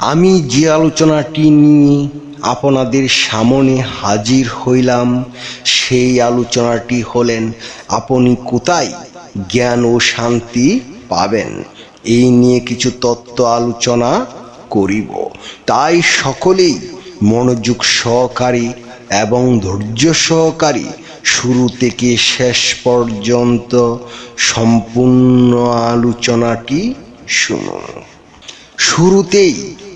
আমি যে আলোচনাটি নিয়ে আপনাদের সামনে হাজির হইলাম, সেই আলোচনাটি হলেন, আপনি কোথায় জ্ঞান ও শান্তি পাবেন? এই নিয়ে কিছু তত্ত্ব আলোচনা করিব। তাই সকলেই মনোযোগ সহকারী এবং ধৈর্য সহকারী শুরু থেকে শেষ পর্যন্ত সম্পূর্ণ আলোচনাটি শুনুন। শুরুতেই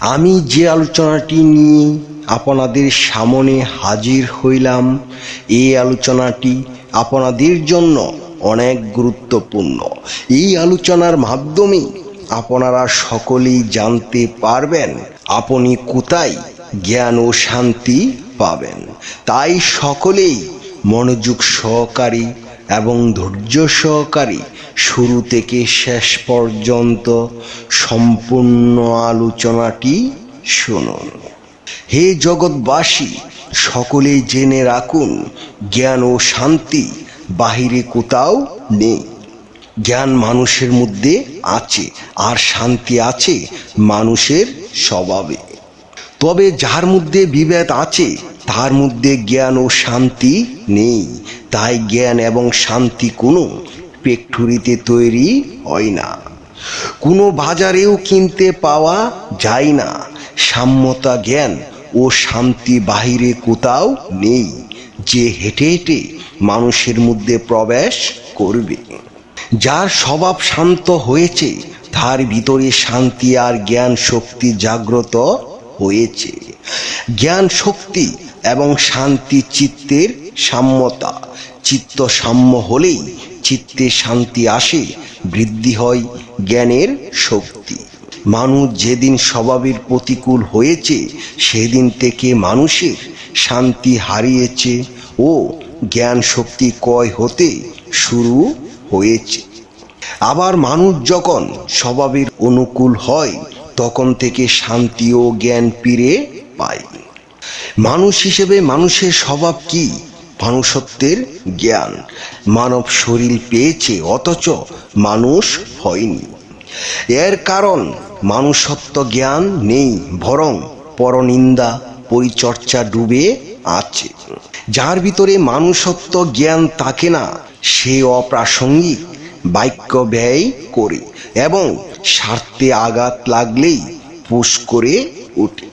আমি যে আলোচনাটি নিয়ে আপনাদের সামনে হাজির হইলাম, এই আলোচনাটি আপনাদের জন্য অনেক গুরুত্বপূর্ণ। এই আলোচনার মাধ্যমে আপনারা সকলেই জানতে পারবেন আপনি কোথায় জ্ঞান ও শান্তি পাবেন। তাই সকলেই মনোযোগ সহকারী এবং ধৈর্য সহকারী শুরু থেকে শেষ পর্যন্ত সম্পূর্ণ আলোচনাটি শুনুন। হে জগৎবাসী, সকলে জেনে রাখুন, জ্ঞান ও শান্তি বাহিরে কোথাও নেই। জ্ঞান মানুষের মধ্যে আছে, আর শান্তি আছে মানুষের স্বভাবে। তবে যার মধ্যে বিভেদ আছে, তার মধ্যে জ্ঞান ও শান্তি নেই। তাই জ্ঞান এবং শান্তি কোনো পেট্টুরিতে তৈরি হয় না। কোনো বাজারেও কিনতে পাওয়া যায় না। সাম্যতা জ্ঞান ও শান্তি বাহিরে কোথাও নেই, যে হেঁটে হেঁটে মানুষের মধ্যে প্রবেশ করবে। যার স্বভাব শান্ত হয়েছে, তার ভিতরে শান্তি আর জ্ঞান শক্তি জাগ্রত হয়েছে। জ্ঞান শক্তি এবং শান্তি চিত্তের সাম্যতা। চিত্ত সাম্য হলেই চিত্তে শান্তি আসে, বৃদ্ধি হয় জ্ঞানের শক্তি। মানুষ যেদিন স্বভাবের প্রতিকূল হয়েছে, সেদিন থেকে মানুষের শান্তি হারিয়েছে ও জ্ঞান শক্তি কয় হতে শুরু হয়েছে। আবার মানুষ যখন স্বভাবের অনুকূল হয় তখন থেকে শান্তি ও জ্ঞান ফিরে পায় মানুষ হিসেবে মানুষের স্বভাব কি? মানুষত্বের জ্ঞান। মানব শরীর পেয়েছে, অথচ মানুষ হয়নি। এর কারণ মানুষত্ব জ্ঞান নেই, বরং পরনিন্দা, পরিচর্চা ডুবে আছে। যার ভিতরে মানুষত্ব জ্ঞান থাকে না, সে অপ্রাসঙ্গিক। বাক্য ব্যয় করে এবং স্বার্থে আঘাত লাগলেই পুশ করে ওঠে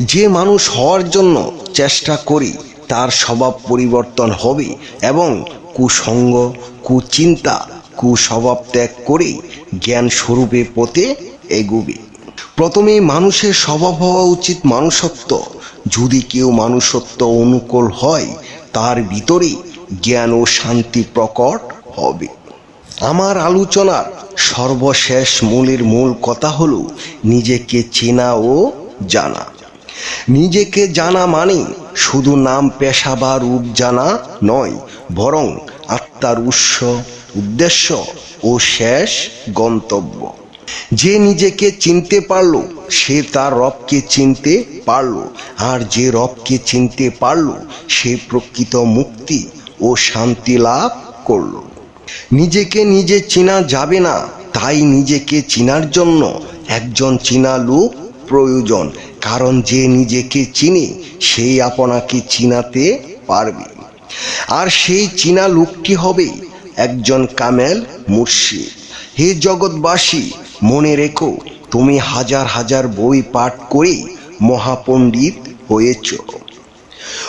যে মানুষ হওয়ার জন্য চেষ্টা করি, তার স্বভাব পরিবর্তন হবে এবং কুসঙ্গ কুচিন্তা, কুস্বভাব ত্যাগ করে জ্ঞান স্বরূপে পথে এগুবে। প্রথমে মানুষের স্বভাব হওয়া উচিত মানুষত্ব। যদি কেউ মানুষত্ব অনুকূল হয়, তার ভিতরে জ্ঞান ও শান্তি প্রকট হবে। আমার আলোচনার সর্বশেষ মূলের মূল কথা হলো নিজেকে চেনা ও জানা। নিজেকে জানা মানে শুধু নাম, পেশা বা রূপ জানা নয়, বরং আত্মার উৎস, উদ্দেশ্য ও শেষ গন্তব্য। যে নিজেকে চিনতে পারল, সে তার রবকে চিনতে পারল, আর যে রবকে চিনতে পারল, সে প্রকৃত মুক্তি ও শান্তি লাভ করল। নিজেকে নিজে চেনা যাবে না, তাই নিজেকে চেনার জন্য একজন চেনা লোক প্রয়োজন, কারণ যে নিজেকে চিনে সেই আপনাকে চিনাতে পারবে। আর সেই চীনা লোকটি হবে একজন কামেল মুর্শিদ। হে জগৎবাসী, মনে রেখো, তুমি হাজার হাজার বই পাঠ করে মহাপণ্ডিত হয়েছ।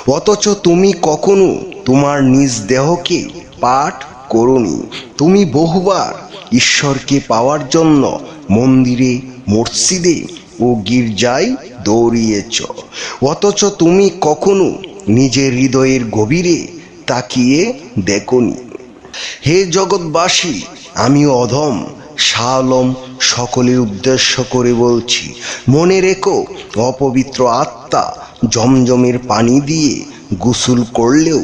অথচ তুমি কখনো তোমার নিজ দেহকে পাঠ করনি তুমি বহুবার ঈশ্বরকে পাওয়ার জন্য মন্দিরে, মসজিদে ও গির্জায় দৌড়িয়েছ। অথচ তুমি কখনো নিজের হৃদয়ের গভীরে তাকিয়ে দেখনি। হে জগৎবাসী আমি অধম শালম সকলের উদ্দেশ্য করে বলছি, মনে রেখো, অপবিত্র আত্মা জমজমের পানি দিয়ে গোসল করলেও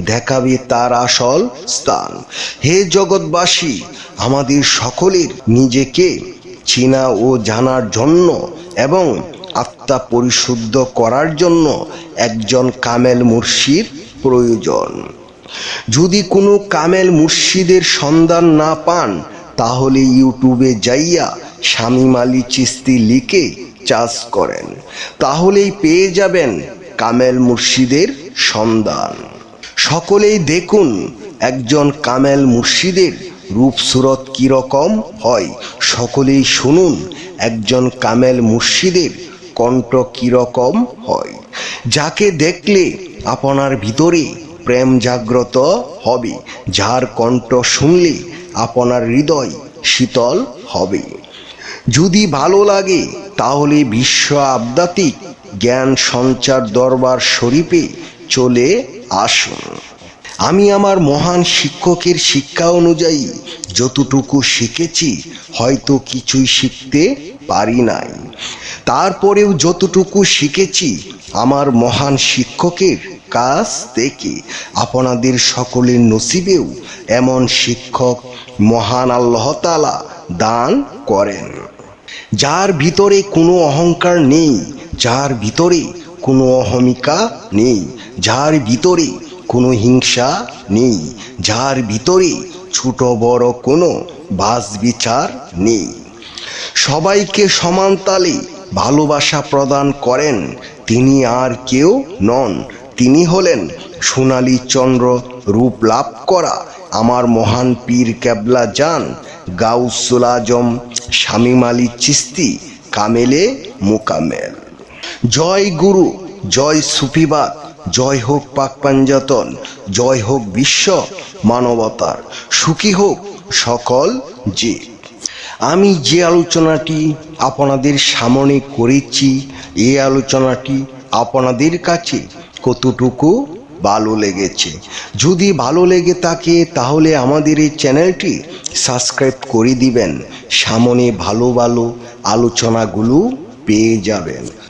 দেখাবে তার আসল স্থান। হে জগৎবাসী, আমাদের সকলের নিজেকে চেনা ও জানার জন্য এবং আত্মা পরিশুদ্ধ করার জন্য একজন কামেল মুর্শিদ প্রয়োজন। যদি কোনো কামেল মুর্শিদের সন্ধান না পান, তাহলে ইউটিউবে যাইয়া শামিম আলী চিস্তি লিখে চাষ করেন। তাহলেই পেয়ে যাবেন কামেল মুর্শিদের সন্ধান। সকলেই দেখুন, একজন কামেল মুর্শিদের রূপ সুরত কীরকম হয়। সকলেই শুনুন, একজন কামেল মুর্শিদের কণ্ঠ কীরকম হয়। যাকে দেখলে আপনার ভিতরে প্রেম জাগ্রত হবে, যার কণ্ঠ শুনলে আপনার হৃদয় শীতল হবে। যদি ভালো লাগে, তাহলে বিশ্ব আবদাতিক জ্ঞান সঞ্চার দরবার শরীফে চলে আসুন। আমি আমার মহান শিক্ষকের শিক্ষা অনুযায়ী যতটুকু শিখেছি, হয়তো কিছুই শিখতে পারি নাই। তারপরেও যতটুকু শিখেছি, আমার মহান শিক্ষকের কাছ থেকে আপনাদের সকলের নসিবেও এমন শিক্ষক মহান আল্লাহ তালা দান করেন। যার ভিতরে কোনো অহংকার নেই, যার ভিতরে কোনো অহমিকা নেই, যার ভিতরে কোনো হিংসা নেই, যার ভিতরে ছোট বড় কোনো বাস বিচার নেই। সবাইকে সমান তালে ভালোবাসা প্রদান করেন, তিনি আর কেউ নন। তিনি হলেন সোনালী চন্দ্র রূপ লাভ করা আমার মহান পীর কেবলা যান গাউসুল আজম, শামিম আলী চিস্তি, কামেলে মোকামেল। জয় গুরু, জয় সুফিবাদ জয় হোক পাক পাঞ্জাতন, জয় হোক বিশ্ব মানবতার, সুখী হোক সকল জীব। আমি যে আলোচনাটি আপনাদের সামনে করেছি এই আলোচনাটি আপনাদের কাছে কতটুকু ভালো লেগেছে? যদি ভালো লেগে থাকে, তাহলে আমাদের এই চ্যানেলটি সাবস্ক্রাইব করে দিবেন। সামনে ভালো ভালো আলোচনাগুলো পেয়ে যাবেন।